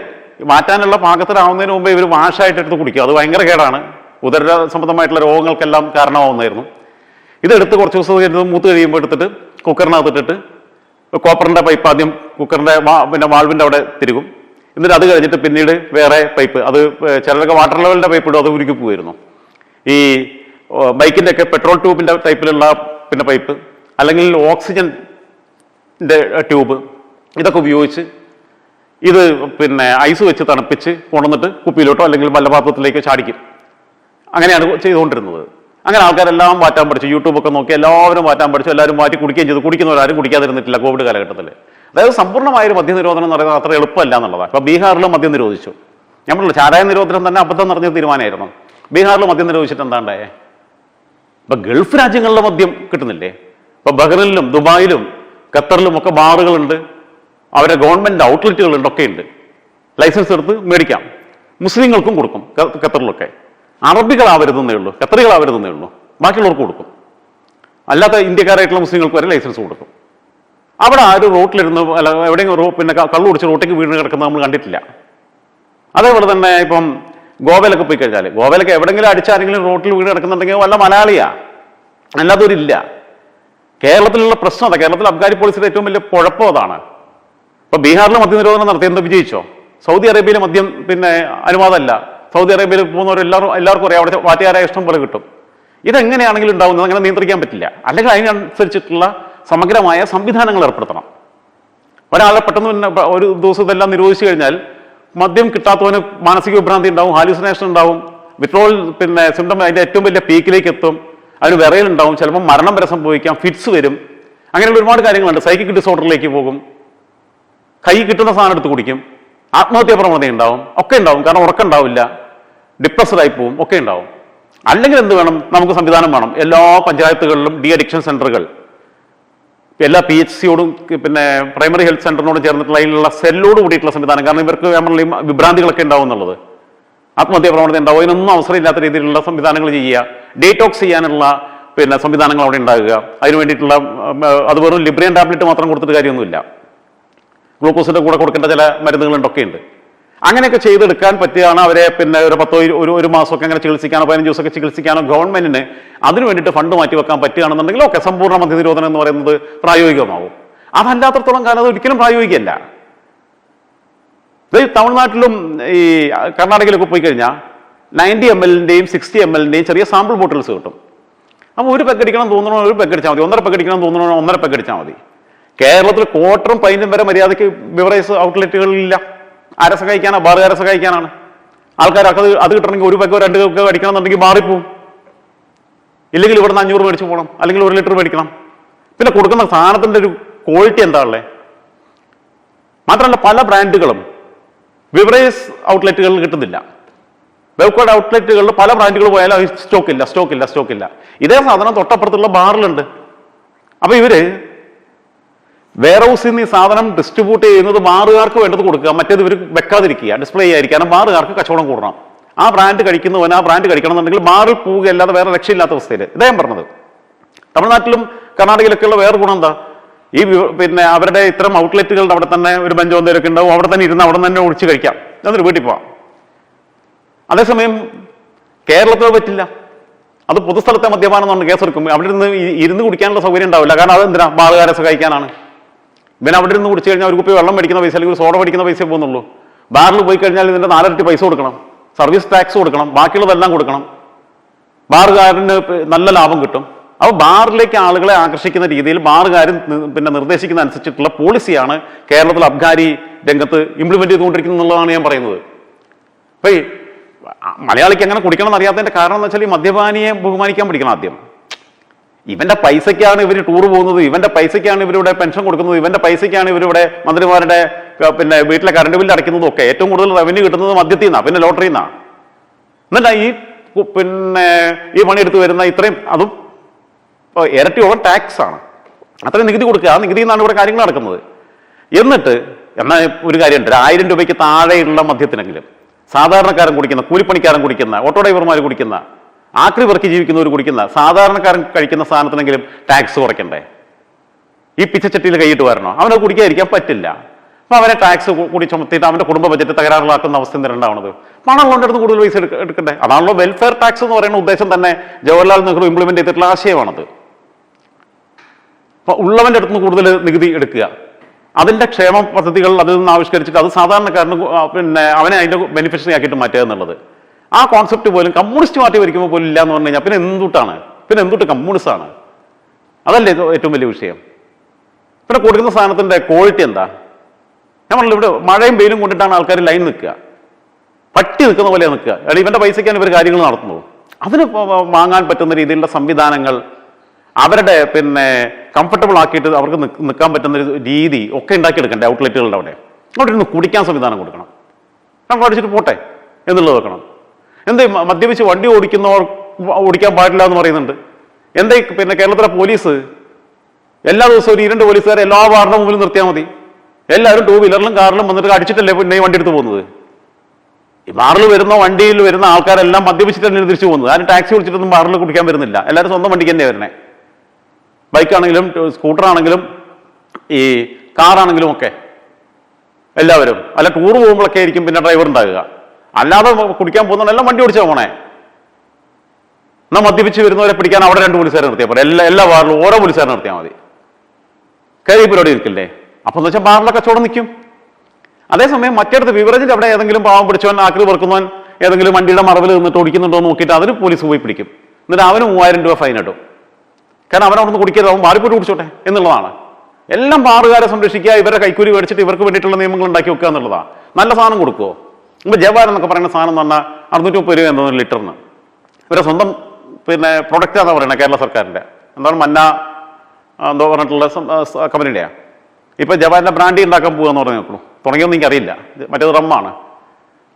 മാറ്റാനുള്ള പാകത്തിലാവുന്നതിന് മുമ്പേ ഇവർ വാഷായിട്ട് എടുത്ത് കുടിക്കും. അത് ഭയങ്കര കേടാണ്. ഉദര സംബന്ധമായിട്ടുള്ള രോഗങ്ങൾക്കെല്ലാം കാരണമാവുന്നതായിരുന്നു. ഇതെടുത്ത് കുറച്ച് ദിവസം കഴിഞ്ഞ് മൂത്ത് കഴിയുമ്പോൾ എടുത്തിട്ട് കുക്കറിനകത്തിട്ടിട്ട് കോപ്പറിന്റെ പൈപ്പ് ആദ്യം കുക്കറിന്റെ പിന്നെ വാൾവിന്റെ അവിടെ തിരുകും. എന്നിട്ട് അത് കഴിഞ്ഞിട്ട് പിന്നീട് വേറെ പൈപ്പ് അത് ചിലരൊക്കെ വാട്ടർ ലെവലിന്റെ പൈപ്പ് ഇടും അത് ഉരുക്കി പോയിരുന്നു ഈ ബൈക്കിന്റെ ഒക്കെ പെട്രോൾ ട്യൂബിന്റെ ടൈപ്പിലുള്ള പിന്നെ പൈപ്പ് അല്ലെങ്കിൽ ഓക്സിജന്റെ ട്യൂബ് ഇതൊക്കെ ഉപയോഗിച്ച് ഇത് പിന്നെ ഐസ് വെച്ച് തണുപ്പിച്ച് കൊണ്ടുവന്നിട്ട് കുപ്പിയിലോട്ടോ അല്ലെങ്കിൽ വല്ല ചാടിക്കും. അങ്ങനെയാണ് ചെയ്തുകൊണ്ടിരുന്നത്. അങ്ങനെ ആൾക്കാരെല്ലാം മാറ്റാൻ പഠിച്ചു. യൂട്യൂബൊക്കെ നോക്കി എല്ലാവരും മാറ്റാൻ പഠിച്ചു. എല്ലാവരും മാറ്റി കുടിക്കുകയും ചെയ്തു. കുടിക്കുന്നവരാരും കുടിക്കാതിരുന്നിട്ടില്ല കോവിഡ് കാലഘട്ടത്തിൽ അതായത് സമ്പൂർണമായൊരു മദ്യനിരോധനം എന്ന് പറയുന്നത് അത്ര എളുപ്പമല്ല എന്നുള്ളതാണ്. ഇപ്പോൾ ബീഹാറിൽ മദ്യം നിരോധിച്ചു. നമ്മളുള്ള ചാരായ നിരോധനം തന്നെ അബദ്ധം നിറഞ്ഞ തീരുമാനമായിരുന്നു. ബീഹാറിൽ മദ്യം നിരോധിച്ചിട്ട് എന്താണ്ടായേ ഇപ്പൊ ഗൾഫ് രാജ്യങ്ങളിലെ മദ്യം കിട്ടുന്നില്ലേ? ഇപ്പൊ ബഹ്റിനിലും ദുബായിലും ഖത്തറിലും ഒക്കെ ബാറുകളുണ്ട്. അവരെ ഗവൺമെന്റ് ഔട്ട്ലെറ്റുകളുണ്ട് ഒക്കെ ഉണ്ട് ലൈസൻസ് എടുത്ത് മേടിക്കാം. മുസ്ലിങ്ങൾക്കും കൊടുക്കും ഖത്തറിലൊക്കെ. അറബികളാവരുതെന്നേ ഉള്ളൂ ഖത്തറികളാവരുതെന്നേ ഉള്ളൂ. ബാക്കിയുള്ളവർക്ക് കൊടുക്കും. അല്ലാത്ത ഇന്ത്യക്കാരായിട്ടുള്ള മുസ്ലിങ്ങൾക്ക് വരെ ലൈസൻസ് കൊടുക്കും. അവിടെ ആരും റോട്ടിലിരുന്ന് അല്ല എവിടെയെങ്കിലും പിന്നെ കള്ളു കുടിച്ച് റോട്ടിലേക്ക് വീണ് കിടക്കുന്നത് നമ്മൾ കണ്ടിട്ടില്ല. അതേപോലെ തന്നെ ഇപ്പം ഗോവയിലൊക്കെ പോയി കഴിഞ്ഞാൽ ഗോവയിലൊക്കെ എവിടെയെങ്കിലും അടിച്ചാരെങ്കിലും റോട്ടിൽ വീട് കിടക്കുന്നുണ്ടെങ്കിൽ വല്ല മലയാളിയാ. അല്ലാത്തവരില്ല കേരളത്തിലുള്ള പ്രശ്നം അതാ. കേരളത്തിൽ അബ്ഗാരി പോളിസിയുടെ ഏറ്റവും വലിയ കുഴപ്പം അതാണ്. ഇപ്പൊ ബീഹാറിൽ മദ്യനിരോധനം നടത്തി എന്താ വിജയിച്ചോ? സൗദി അറേബ്യയിലെ മദ്യം പിന്നെ അനുവാദമല്ല. സൗദി അറേബ്യയിൽ പോകുന്നവർ എല്ലാവരും എല്ലാവർക്കും അറിയാം അവിടെ വാറ്റുകാരായ ഇഷ്ടം പോലെ കിട്ടും. ഇതെങ്ങനെയാണെങ്കിലും ഉണ്ടാവുന്നത് അങ്ങനെ നിയന്ത്രിക്കാൻ പറ്റില്ല. അല്ലെങ്കിൽ അതിനനുസരിച്ചിട്ടുള്ള സമഗ്രമായ സംവിധാനങ്ങൾ ഏർപ്പെടുത്തണം. ഒരാളെ പെട്ടെന്ന് പിന്നെ ഒരു ദിവസം ഇതെല്ലാം നിരോധിച്ചു കഴിഞ്ഞാൽ മദ്യം കിട്ടാത്തവന് മാനസിക വിഭ്രാന്തി ഉണ്ടാവും ഹാലുസിനേഷൻ ഉണ്ടാവും വിട്രോൾ പിന്നെ സിംറ്റം അതിന്റെ ഏറ്റവും വലിയ പീക്കിലേക്ക് എത്തും അതിന് വിറയിൽ ഉണ്ടാവും ചിലപ്പോൾ മരണം വരെ സംഭവിക്കാം ഫിറ്റ്സ് വരും. അങ്ങനെയുള്ള ഒരുപാട് കാര്യങ്ങളുണ്ട്. സൈക്കിക് ഡിസോർഡറിലേക്ക് പോകും. കൈ കിട്ടുന്ന സാധനം എടുത്ത് കുടിക്കും. ആത്മഹത്യാ പ്രവണത ഉണ്ടാവും. ഒക്കെ ഉണ്ടാവും. കാരണം ഉറക്കം ഉണ്ടാവില്ല. ഡിപ്രസ്ഡ് ആയി പോവും ഒക്കെ ഉണ്ടാവും. അല്ലെങ്കിൽ എന്ത് വേണം? നമുക്ക് സംവിധാനം വേണം. എല്ലാ പഞ്ചായത്തുകളിലും ഡി അഡിക്ഷൻ സെന്ററുകൾ എല്ലാ പി എച്ച് സിയോടും പിന്നെ പ്രൈമറി ഹെൽത്ത് സെന്ററിനോട് ചേർന്നിട്ടുള്ള അതിലുള്ള സെല്ലോട് കൂടിയിട്ടുള്ള സംവിധാനം. കാരണം ഇവർക്ക് നമ്മൾ വിഭ്രാന്തികളൊക്കെ ഉണ്ടാവും എന്നുള്ളത്. ആത്മഹത്യാ പ്രവണത ഉണ്ടാവും. അതിനൊന്നും അവസരമില്ലാത്ത രീതിയിലുള്ള സംവിധാനങ്ങൾ ചെയ്യുക. ഡേറ്റോക്സ് ചെയ്യാനുള്ള പിന്നെ സംവിധാനങ്ങൾ അവിടെ ഉണ്ടാകുക. അതിന് വേണ്ടിയിട്ടുള്ള അത് വെറും ലിബ്രിയൻ ടാബ്ലറ്റ് മാത്രം കൊടുത്തിട്ട് കാര്യമൊന്നുമില്ല. ഗ്ലൂക്കോസിന്റെ കൂടെ കൊടുക്കേണ്ട ചില മരുന്നുകളുണ്ടൊക്കെ ഉണ്ട് അങ്ങനെയൊക്കെ ചെയ്തെടുക്കാൻ പറ്റിയാണ് അവരെ പിന്നെ ഒരു പത്തോ ഒരു ഒരു മാസമൊക്കെ അങ്ങനെ ചികിത്സിക്കാനോ പതിനഞ്ച് ദിവസമൊക്കെ ചികിത്സിക്കാനോ ഗവൺമെന്റിന് അതിന് വേണ്ടിയിട്ട് ഫണ്ട് മാറ്റി വെക്കാൻ പറ്റുകയാണെന്നുണ്ടെങ്കിൽ ഒക്കെ സമ്പൂർണ മദ്യനിരോധനം എന്ന് പറയുന്നത് പ്രായോഗികമാവും. അതല്ലാത്തടത്തോളം കാലം അത് ഒരിക്കലും പ്രായോഗികമല്ല തമിഴ്നാട്ടിലും ഈ കർണാടകയിലൊക്കെ പോയി കഴിഞ്ഞാൽ നയന്റി എം എല്ലിന്റെയും സിക്സ്റ്റി എം എല്ലിന്റെയും ചെറിയ സാമ്പിൾ ബോട്ടിൽസ് കിട്ടും. അപ്പോൾ ഒരു പെക്കടിക്കണം തോന്നണോ ഒരു പെക്കടിച്ചാൽ മതി. ഒന്നര പെക്കടിക്കണം തോന്നണോ ഒന്നര പെക്കടിച്ചാൽ മതി. കേരളത്തിൽ ക്വാർട്ടറും പൈനും വരെ മര്യാദയ്ക്ക് ബിവറേജ് ഔട്ട്ലെറ്റുകളിലില്ല. ആരെ സഹായിക്കാനാണ് അരസ കഴിക്കാനാണ് ആൾക്കാർ അത് അത് കിട്ടണമെങ്കിൽ ഒരു പക്കോ രണ്ട് പക്കോ അടിക്കണം എന്നുണ്ടെങ്കിൽ മാറിപ്പോവും ഇല്ലെങ്കിൽ ഇവിടുന്ന് അഞ്ഞൂറ് മേടിച്ച് പോകണം. അല്ലെങ്കിൽ ഒരു ലിറ്റർ മേടിക്കണം. പിന്നെ കൊടുക്കുന്ന സാധനത്തിന്റെ ഒരു ക്വാളിറ്റി എന്താ ഉള്ളത് മാത്രമല്ല പല ബ്രാൻഡുകളും ബിവറേജ് ഔട്ട്ലെറ്റുകളിൽ കിട്ടുന്നില്ല. ബെവ്കോഡ് ഔട്ട്ലെറ്റുകളിൽ പല ബ്രാൻഡുകൾ പോയാലും സ്റ്റോക്ക് ഇല്ല സ്റ്റോക്ക് ഇല്ല സ്റ്റോക്ക് ഇല്ല ഇതേ സാധനം തൊട്ടപ്പുറത്തുള്ള ബാറിലുണ്ട്. അപ്പോൾ ഇവർ വെയർ ഹൗസിൽ നിന്ന് ഈ സാധനം ഡിസ്ട്രിബ്യൂട്ട് ചെയ്യുന്നത് ബാറുകാർക്ക് വേണ്ടത് കൊടുക്കുക. മറ്റേത് ഇവർ വെക്കാതിരിക്കുക. ഡിസ്പ്ലേ ചെയ്യാതിരിക്കുക കാരണം ബാറുകാർക്ക് കച്ചവടം കൂടണം. ആ ബ്രാൻഡ് കഴിക്കുന്നവൻ ആ ബ്രാൻഡ് കഴിക്കണമെന്നുണ്ടെങ്കിൽ മാറി പോവുകയല്ലാതെ വേറെ രക്ഷയില്ലാത്ത അവസ്ഥയിൽ. ഇദ്ദേഹം പറഞ്ഞത്. തമിഴ്നാട്ടിലും കർണാടകയിലൊക്കെയുള്ള വേറെ ഗുണം എന്താ? ഈ പിന്നെ അവരുടെ ഇത്തരം ഔട്ട്ലെറ്റുകളുടെ അവിടെ തന്നെ ഒരു ബെഞ്ചോ എന്തെങ്കിലുമൊക്കെ ഉണ്ടാവും. അവിടെ തന്നെ ഇരുന്ന് അവിടെ തന്നെ ഒഴിച്ച് കഴിക്കാം. എന്നിട്ട് വീട്ടിൽ പോവാം. അതേസമയം കേരളത്തിൽ പറ്റില്ല. അത് പൊതുസ്ഥലത്തെ മദ്യപാനം കേസ് കേസെടുക്കും അവിടെ ഇരുന്ന് ഇരുന്ന് കുടിക്കാനുള്ള സൗകര്യം ഉണ്ടാവില്ല. കാരണം അതെന്തിനാ? ബാളുകാരെ സഹായിക്കാനാണ്. ഇവൻ അവിടെ നിന്ന് കുടിച്ചു കഴിഞ്ഞാൽ ഒരു കുപ്പി വെള്ളം മേടിക്കുന്ന പൈസ അല്ലെങ്കിൽ സോഡ മേടിക്കുന്ന പൈസ പോകുന്നുള്ളൂ. ബാറിൽ പോയി കഴിഞ്ഞാൽ ഇതിന്റെ നാലരട്ടി പൈസ കൊടുക്കണം. സർവീസ് ടാക്സ് കൊടുക്കണം. ബാക്കിയുള്ളതെല്ലാം കൊടുക്കണം. ബാറുകാരന് നല്ല ലാഭം കിട്ടും. അപ്പോൾ ബാറിലേക്ക് ആളുകളെ ആകർഷിക്കുന്ന രീതിയിൽ ബാറുകാരൻ പിന്നെ നിർദ്ദേശിക്കുന്ന അനുസരിച്ചിട്ടുള്ള പോളിസിയാണ് കേരളത്തിൽ അബ്കാരി രംഗത്ത് ഇംപ്ലിമെന്റ് ചെയ്തുകൊണ്ടിരിക്കുന്നത് എന്നുള്ളതാണ് ഞാൻ പറയുന്നത്. അപ്പോൾ മലയാളിക്ക് എങ്ങനെ കുടിക്കണം എന്നറിയാത്തതിന്റെ കാരണം എന്ന് വെച്ചാൽ ഈ മദ്യപാനിയെ ബഹുമാനിക്കാൻ പഠിക്കണം ആദ്യം. ഇവന്റെ പൈസയ്ക്കാണ് ഇവർ ടൂർ പോകുന്നത് ഇവന്റെ പൈസയ്ക്കാണ് ഇവരിവിടെ പെൻഷൻ കൊടുക്കുന്നത് ഇവന്റെ പൈസയ്ക്കാണ് ഇവരിവിടെ മന്ത്രിമാരുടെ പിന്നെ വീട്ടിലെ കറണ്ട് ബില്ല് അടയ്ക്കുന്നതും ഒക്കെ. ഏറ്റവും കൂടുതൽ റവന്യൂ കിട്ടുന്നത് മദ്യത്തിൽ നിന്നാണ് പിന്നെ ലോട്ടറിയിൽ നിന്നാണ് എന്നിട്ട് ഈ പിന്നെ ഈ പണിയെടുത്ത് വരുന്ന ഇത്രയും അതും ഇരട്ടി ഇരട്ടിയോളം ടാക്സ് ആണ്. അത്രയും നികുതി കൊടുക്കുക. ആ നികുതിയിൽ നിന്നാണ് ഇവിടെ കാര്യങ്ങൾ നടക്കുന്നത്. എന്നിട്ട് എന്നാൽ ഒരു കാര്യമുണ്ട്. ഒരു ആയിരം രൂപയ്ക്ക് താഴെയുള്ള മദ്യത്തിനെങ്കിലും സാധാരണക്കാരൻ കുടിക്കുന്ന കൂലിപ്പണിക്കാരൻ കുടിക്കുന്ന ഓട്ടോ ഡ്രൈവർമാർ കുടിക്കുന്ന ആക്രി പെറുക്കി ജീവിക്കുന്നവർ കുടിക്കുന്ന സാധാരണക്കാരൻ കഴിക്കുന്ന സാധനത്തിനെങ്കിലും ടാക്സ് കുറയ്ക്കണ്ടേ? ഈ പിച്ചച്ചട്ടിയിൽ കൈയിട്ട് വരണോ? അവനെ കുടിക്കാതിരിക്കാൻ പറ്റില്ല. അപ്പൊ അവനെ ടാക്സ് കൂടി ചുമത്തിയിട്ട് അവന്റെ കുടുംബ ബജറ്റ് തകരാറിലാക്കുന്ന അവസ്ഥ ഉണ്ടാവുന്നത് പണം കൊണ്ടെടുത്ത് കൂടുതൽ പൈസ എടുക്ക- എടുക്കണ്ടേ? അതാണല്ലോ വെൽഫെയർ ടാക്സ് എന്ന് പറയുന്ന ഉദ്ദേശം തന്നെ ജവഹർലാൽ നെഹ്റു ഇംപ്ലിമെന്റ് ചെയ്തിട്ടുള്ള ആശയമാണത്. അപ്പൊ ഉള്ളവന്റെ അടുത്ത് കൂടുതൽ നികുതി എടുക്കുക. അതിന്റെ ക്ഷേമ പദ്ധതികൾ അതിൽ നിന്ന് ആവിഷ്കരിച്ചിട്ട് അത് സാധാരണക്കാരന് പിന്നെ അവനെ അതിന്റെ ബെനിഫിഷ്യറി ആക്കിയിട്ട് മാറ്റുക എന്നുള്ളത്. ആ കോൺസെപ്റ്റ് പോലും കമ്മ്യൂണിസ്റ്റ് പാർട്ടി ഭരിക്കുമ്പോൾ പോലും ഇല്ല എന്ന് പറഞ്ഞു കഴിഞ്ഞാൽ പിന്നെ എന്തുട്ടാണ്? പിന്നെ എന്തുട്ട് കമ്മ്യൂണിസ്റ്റ് ആണ് അതല്ലേ ഏറ്റവും വലിയ വിഷയം. പിന്നെ കൊടുക്കുന്ന സാധനത്തിന്റെ ക്വാളിറ്റി എന്താ? ഞാൻ പറഞ്ഞു ഇവിടെ മഴയും വെയിലും കൊണ്ടിട്ടാണ് ആൾക്കാർ ലൈൻ നിൽക്കുക. പട്ടി നിൽക്കുന്ന പോലെ നിൽക്കുക. എടാ ഇവന്റെ പൈസയ്ക്കാണ് ഇവർ കാര്യങ്ങൾ നടത്തുന്നത്. അതിന് വാങ്ങാൻ പറ്റുന്ന രീതിയിലുള്ള സംവിധാനങ്ങൾ അവരുടെ പിന്നെ കംഫർട്ടബിൾ ആക്കിയിട്ട് അവർക്ക് നിൽക്കാൻ പറ്റുന്ന ഒരു രീതി ഒക്കെ ഉണ്ടാക്കിയെടുക്കണ്ടേ ഔട്ട്ലെറ്റുകളുടെ അവിടെ. അവിടെ ഇരുന്ന് കുടിക്കാൻ സംവിധാനം കൊടുക്കണം. നമുക്ക് അടിച്ചിട്ട് പോട്ടെ എന്നുള്ളത് വെക്കണം. എന്തേ മദ്യപിച്ച് വണ്ടി ഓടിക്കുന്നവർ ഓടിക്കാൻ പാടില്ല എന്ന് പറയുന്നുണ്ട്. എന്തേ പിന്നെ കേരളത്തിലെ പോലീസ്? എല്ലാ ദിവസവും ഒരു ഇരണ്ട് പോലീസുകാരെ എല്ലാ വാറിന്റെ മുമ്പിൽ നിർത്തിയാൽ മതി. എല്ലാവരും ടൂ വീലറിലും കാറിലും വന്നിട്ട് അടിച്ചിട്ടല്ലേ പിന്നെ വണ്ടി എടുത്ത് പോകുന്നത്? ഈ ബാറിൽ വരുന്ന വണ്ടിയിൽ വരുന്ന ആൾക്കാരെല്ലാം മദ്യപിച്ചിട്ട് തന്നെ തിരിച്ചു പോകുന്നത്? അതിന് ടാക്സി വിളിച്ചിട്ടൊന്നും ബാറിൽ കുടിക്കാൻ വരുന്നില്ല. എല്ലാവരും സ്വന്തം വണ്ടിക്ക് തന്നെ വരണേ. ബൈക്കാണെങ്കിലും സ്കൂട്ടറാണെങ്കിലും ഈ കാറാണെങ്കിലും ഒക്കെ എല്ലാവരും. അല്ല ടൂർ പോകുമ്പോഴൊക്കെ ആയിരിക്കും പിന്നെ ഡ്രൈവർ ഉണ്ടാകുക. അല്ലാതെ കുടിക്കാൻ പോകുന്നതെല്ലാം വണ്ടി ഓടിച്ചാ പോണേ. എന്നാൽ മദ്യപിച്ച് വരുന്നവരെ പിടിക്കാൻ അവിടെ രണ്ട് പോലീസുകാരെ നിർത്തിയാൽ പോലെ എല്ലാ എല്ലാ വാറിലും ഓരോ പോലീസുകാരെ നിർത്തിയാൽ മതി. കയറി പരിപാടി നിൽക്കില്ലേ അപ്പൊ എന്ന് വെച്ചാൽ ബാറിലെ കച്ചവടം നിൽക്കും അതേസമയം മറ്റേടത്ത് വിവരത്തിൽ അവിടെ ഏതെങ്കിലും പാവം പിടിച്ചവൻ ആക്രി പെറുക്കുന്നവൻ ഏതെങ്കിലും വണ്ടിയുടെ മറവിൽ നിന്നിട്ട് ഓടിക്കുന്നുണ്ടോ എന്ന് നോക്കിയിട്ട് അതിന് പോലീസ് പോയി പിടിക്കും. എന്നിട്ട് അവന് മൂവായിരം രൂപ ഫൈൻ ഇടും. കാരണം അവൻ അവിടുന്ന് കുടിക്കരുത് അവൻ മാറിപ്പോയിട്ട് കുടിച്ചോട്ടെ എന്നുള്ളതാണ്. എല്ലാം ബാറുകാരെ സംരക്ഷിക്കുക ഇവരെ കൈക്കൂലി മേടിച്ചിട്ട് ഇവർക്ക് വേണ്ടിയിട്ടുള്ള നിയമങ്ങൾ ഉണ്ടാക്കി വെക്കുക എന്നുള്ളതാണ്. നല്ല സാധനം കൊടുക്കുമോ ഇപ്പൊ ജവാൻ എന്നൊക്കെ പറയുന്ന സാധനം എന്ന് പറഞ്ഞാൽ അറുന്നൂറ്റി മുപ്പത് രൂപ എന്തോ ലിറ്ററിന്. ഇവരെ സ്വന്തം പിന്നെ പ്രൊഡക്റ്റ് ആണെന്ന് പറയുന്നത് കേരള സർക്കാരിന്റെ. എന്താണ് മന്ന എന്തോ പറഞ്ഞിട്ടുള്ള കമ്പനിയുടെയാ. ഇപ്പൊ ജവാന്റെ ബ്രാൻഡി ഉണ്ടാക്കാൻ പോകാന്ന് പറഞ്ഞു നോക്കണു തുടങ്ങിയൊന്നും എനിക്കറിയില്ല. മറ്റേത് റമ്മാണ്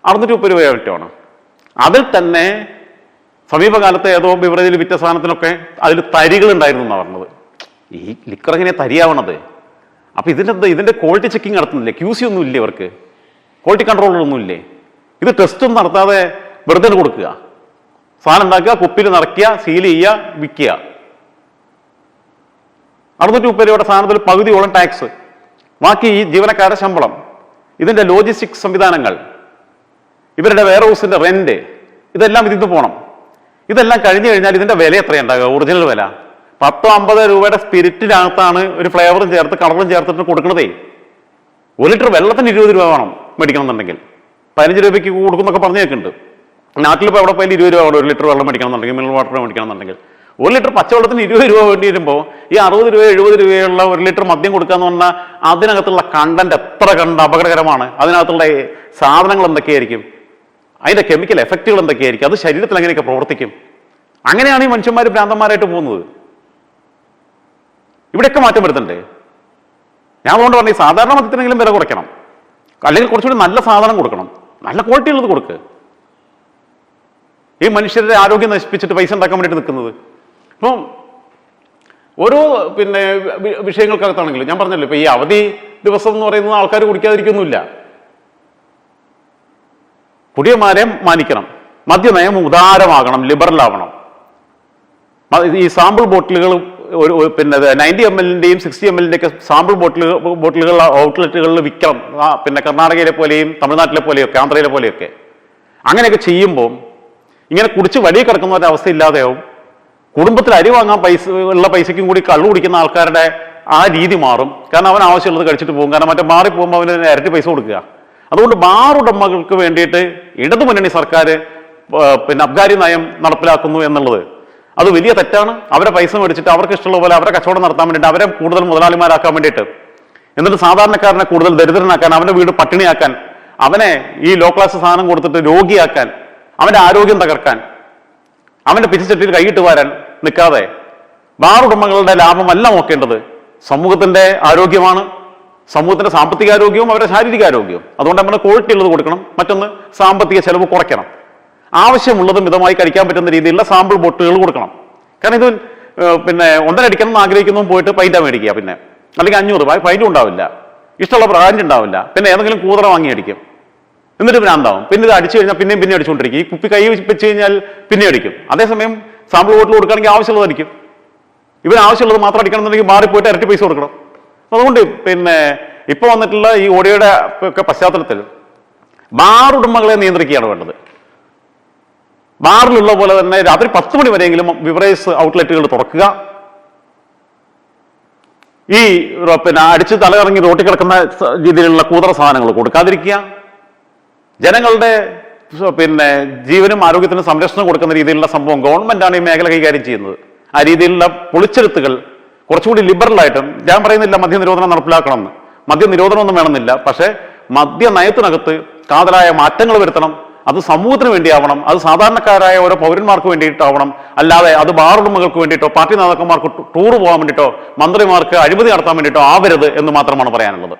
അറുന്നൂറ്റി മുപ്പത് രൂപ ഒറ്റയാണ് അതിൽ തന്നെ സമീപകാലത്ത് ഏതോ ബിവറേജിൽ വിറ്റ സാധനത്തിനൊക്കെ അതിൽ തരികൾ ഉണ്ടായിരുന്നു എന്നാണ് പറഞ്ഞത്. ഈ ലിക്കർ എങ്ങനെ തരിയാവണത്. അപ്പൊ ഇതിന്റെ ഇതിന്റെ ക്വാളിറ്റി ചെക്കിങ് നടത്തുന്നില്ല? ക്യൂസി ഒന്നും ഇല്ല അവർക്ക് ക്വാളിറ്റി കൺട്രോളൊന്നുമില്ലേ ഇത് ടെസ്റ്റും നടത്താതെ വെറുതെ കൊടുക്കുക. സാധനം ഉണ്ടാക്കുക കുപ്പിയിൽ നിറയ്ക്കുക സീൽ ചെയ്യുക വിൽക്കുക. അറുന്നൂറ്റി മുപ്പത് രൂപയുടെ സാധനത്തിൽ പകുതിയോളം ടാക്സ് ബാക്കി ഈ ജീവനക്കാരുടെ ശമ്പളം. ഇതിന്റെ ലോജിസ്റ്റിക് സംവിധാനങ്ങൾ. ഇവരുടെ വെയർ ഹൗസിന്റെ റെന്റ് ഇതെല്ലാം ഇതിന്ന് പോകണം ഇതെല്ലാം കഴിഞ്ഞു കഴിഞ്ഞാൽ ഇതിന്റെ വില എത്രയുണ്ടാകുക ഒറിജിനൽ വില. പത്തോ അമ്പതോ രൂപയുടെ സ്പിരിറ്റിനകത്താണ് ഒരു ഫ്ലേവറും ചേർത്ത് കളറും ചേർത്തിട്ട് കൊടുക്കണതേ. ഒരു ലിറ്റർ വെള്ളത്തിന് ഇരുപത് രൂപ വേണം മേടിക്കണം എന്നുണ്ടെങ്കിൽ പതിനഞ്ച് രൂപയ്ക്ക് കൊടുക്കുന്നൊക്കെ പറഞ്ഞു കേൾക്കുന്നുണ്ട് നാട്ടിലിപ്പോൾ എവിടെ പോയാലും ഇരുപത് രൂപ വേണം ഒരു ലിറ്റർ വെള്ളം മേടിക്കണം എന്നുണ്ടെങ്കിൽ മിനറൽ വാട്ടർ മേടിക്കണം എന്നുണ്ടെങ്കിൽ ഒരു ലിറ്റർ പച്ചവെള്ളത്തിന് ഇരുപത് രൂപ വേണ്ടി വരുമ്പോൾ ഈ അറുപത് രൂപ എഴുപത് രൂപയുള്ള ഒരു ലിറ്റർ മദ്യം കൊടുക്കുക എന്ന് പറഞ്ഞാൽ അതിനകത്തുള്ള കണ്ടന്റ് എത്ര കണ്ട് അപകടകരമാണ്? അതിനകത്തുള്ള സാധനങ്ങൾ എന്തൊക്കെയായിരിക്കും? അതിന്റെ കെമിക്കൽ എഫക്റ്റുകൾ എന്തൊക്കെയായിരിക്കും? അത് ശരീരത്തിൽ എങ്ങനെയൊക്കെ പ്രവർത്തിക്കും? അങ്ങനെയാണ് ഈ മനുഷ്യന്മാർ ഭ്രാന്തന്മാരായിട്ട് പോകുന്നത്. ഇവിടെയൊക്കെ മാറ്റം വരുത്തുന്നുണ്ട് ഞാൻ അതുകൊണ്ട് പറഞ്ഞു സാധാരണ മദ്യത്തിനെങ്കിലും വില കുറയ്ക്കണം. അല്ലെങ്കിൽ കുറച്ചുകൂടി നല്ല സാധനം കൊടുക്കണം. നല്ല ക്വാളിറ്റി ഉള്ളത് കൊടുക്ക്. ഈ മനുഷ്യരുടെ ആരോഗ്യം നശിപ്പിച്ചിട്ട് പൈസ ഉണ്ടാക്കാൻ വേണ്ടിയിട്ട് നിൽക്കുന്നത്. അപ്പം ഓരോ പിന്നെ വിഷയങ്ങൾക്കകത്താണെങ്കിലും ഞാൻ പറഞ്ഞല്ലോ ഇപ്പൊ ഈ അവധി ദിവസം എന്ന് പറയുന്നത് ആൾക്കാർ കുടിക്കാതിരിക്കുന്നില്ല കുടിയന്മാരെ മാനിക്കണം. മദ്യനയം ഉദാരമാകണം ലിബറൽ ആവണം. ഈ സാമ്പിൾ ബോട്ടിലുകൾ ഒരു പിന്നെ നയന്റി എം എല്ലിന്റെയും സിക്സ്റ്റി എം എല്ലിന്റെ ഒക്കെ സാമ്പിൾ ബോട്ടിലുകൾ ബോട്ടിലുകൾ ഔട്ട്ലെറ്റുകളിൽ വിൽക്കണം. പിന്നെ കർണാടകയിലെ പോലെയും തമിഴ്നാട്ടിലെ പോലെയൊക്കെ ആന്ധ്രയിലെ പോലെയൊക്കെ. അങ്ങനെയൊക്കെ ചെയ്യുമ്പോൾ ഇങ്ങനെ കുടിച്ച് വലിയ കിടക്കുന്ന ഒരു അവസ്ഥ ഇല്ലാതെയാവും. കുടുംബത്തിൽ അരി വാങ്ങാൻ പൈസ ഉള്ള പൈസയ്ക്കും കൂടി കള്ളു കുടിക്കുന്ന ആൾക്കാരുടെ ആ രീതി മാറും. കാരണം അവൻ ആവശ്യമുള്ളത് കഴിച്ചിട്ട് പോകും. കാരണം മറ്റേ മാറി പോകുമ്പോൾ അവന് ഇരട്ടി പൈസ കൊടുക്കുക. അതുകൊണ്ട് ബാർ ഉടമകൾക്ക് വേണ്ടിയിട്ട് ഇടതുമുന്നണി സർക്കാർ പിന്നെ അബ്കാരി നയം നടപ്പിലാക്കുന്നു എന്നുള്ളത് അത് വലിയ തെറ്റാണ്. അവരെ പൈസ മേടിച്ചിട്ട് അവർക്ക് ഇഷ്ടമുള്ള പോലെ അവരെ കച്ചവടം നടത്താൻ വേണ്ടിയിട്ട് അവരെ കൂടുതൽ മുതലാളിമാരാക്കാൻ വേണ്ടിയിട്ട്. എന്നിട്ട് സാധാരണക്കാരനെ കൂടുതൽ ദരിദ്രനാക്കാൻ അവന്റെ വീട് പട്ടിണിയാക്കാൻ അവനെ ഈ ലോ ക്ലാസ് സാധനം കൊടുത്തിട്ട് രോഗിയാക്കാൻ അവന്റെ ആരോഗ്യം തകർക്കാൻ അവന്റെ പിച്ചച്ചട്ടിയിൽ കൈയിട്ട് വരാൻ നിൽക്കാതെ ബാർ ഉടമകളുടെ ലാഭമല്ല നോക്കേണ്ടത്. സമൂഹത്തിന്റെ ആരോഗ്യമാണ്. സമൂഹത്തിന്റെ സാമ്പത്തിക ആരോഗ്യവും അവരുടെ ശാരീരിക ആരോഗ്യവും അതുകൊണ്ട് നമ്മൾ ക്വാളിറ്റി ഉള്ളത് കൊടുക്കണം. മറ്റൊന്ന് സാമ്പത്തിക ചെലവ് കുറയ്ക്കണം. ആവശ്യമുള്ളതും മിതമായി കഴിക്കാൻ പറ്റുന്ന രീതിയിലുള്ള സാമ്പിൾ ബോട്ടുകൾ കൊടുക്കണം. കാരണം ഇത് പിന്നെ ഒന്നരടിക്കണം എന്ന് ആഗ്രഹിക്കുന്നതും പോയിട്ട് പൈന്റാ മേടിക്കുക പിന്നെ. അല്ലെങ്കിൽ അഞ്ഞൂറ് രൂപ പൈന്റും ഉണ്ടാവില്ല. ഇഷ്ടമുള്ള ബ്രാൻഡ് ഉണ്ടാവില്ല. പിന്നെ ഏതെങ്കിലും കൂതറ വാങ്ങി അടിക്കും എന്നിട്ട് ഭ്രാന്താവും പിന്നെ ഇത് അടിച്ചു കഴിഞ്ഞാൽ പിന്നെയും പിന്നെ അടിച്ചുകൊണ്ടിരിക്കും. ഈ കുപ്പി കൈ വെച്ച് കഴിഞ്ഞാൽ പിന്നെ അടിക്കും. അതേസമയം സാമ്പിൾ ബോട്ടിൽ കൊടുക്കുകയാണെങ്കിൽ ആവശ്യമുള്ളതായിരിക്കും ഇവർ ആവശ്യമുള്ളത് മാത്രം അടിക്കണം എന്നുണ്ടെങ്കിൽ മാറിപ്പോയിട്ട് ഇരട്ടി പൈസ കൊടുക്കണം. അതുകൊണ്ട് പിന്നെ ഇപ്പൊ വന്നിട്ടുള്ള ഈ ഓടിയുടെ ഒക്കെ പശ്ചാത്തലത്തിൽ ബാർ ഉടമകളെ നിയന്ത്രിക്കുകയാണ് വേണ്ടത്. ബാറിലുള്ള പോലെ തന്നെ രാത്രി പത്ത് മണി വരെയെങ്കിലും ബിവറേജ് ഔട്ട്ലെറ്റുകൾ തുറക്കുക. ഈ പിന്നെ അടിച്ച് തലകറങ്ങി റോട്ടിൽ കിടക്കുന്ന രീതിയിലുള്ള കൂതറ സാധനങ്ങൾ കൊടുക്കാതിരിക്കുക. ജനങ്ങളുടെ പിന്നെ ജീവനും ആരോഗ്യത്തിനും സംരക്ഷണം കൊടുക്കുന്ന രീതിയിലുള്ള സംഭവം ഗവൺമെന്റാണ് ഈ മേഖല കൈകാര്യം ചെയ്യുന്നത്. ആ രീതിയിലുള്ള പൊളിച്ചെഴുത്തുകൾ കുറച്ചുകൂടി ലിബറൽ ലിബറലായിട്ടും ഞാൻ പറയുന്നില്ല മദ്യനിരോധനം നടപ്പിലാക്കണമെന്ന്. മദ്യനിരോധനമൊന്നും വേണമെന്നില്ല. പക്ഷേ മദ്യ നയത്തിനകത്ത് കാതലായ മാറ്റങ്ങൾ വരുത്തണം. അത് സമൂഹത്തിന് വേണ്ടിയാവണം അത് സാധാരണക്കാരായ ഓരോ പൗരന്മാർക്ക് വേണ്ടിയിട്ടാവണം അല്ലാതെ അത് ബാറുടമകൾക്ക് വേണ്ടിയിട്ടോ പാർട്ടി നേതാക്കന്മാർക്ക് ടൂർ പോകാൻ വേണ്ടിയിട്ടോ മന്ത്രിമാർക്ക് അഴിമതി നടത്താൻ വേണ്ടിയിട്ടോ ആവരുത് എന്ന് മാത്രമാണ് പറയാനുള്ളത്.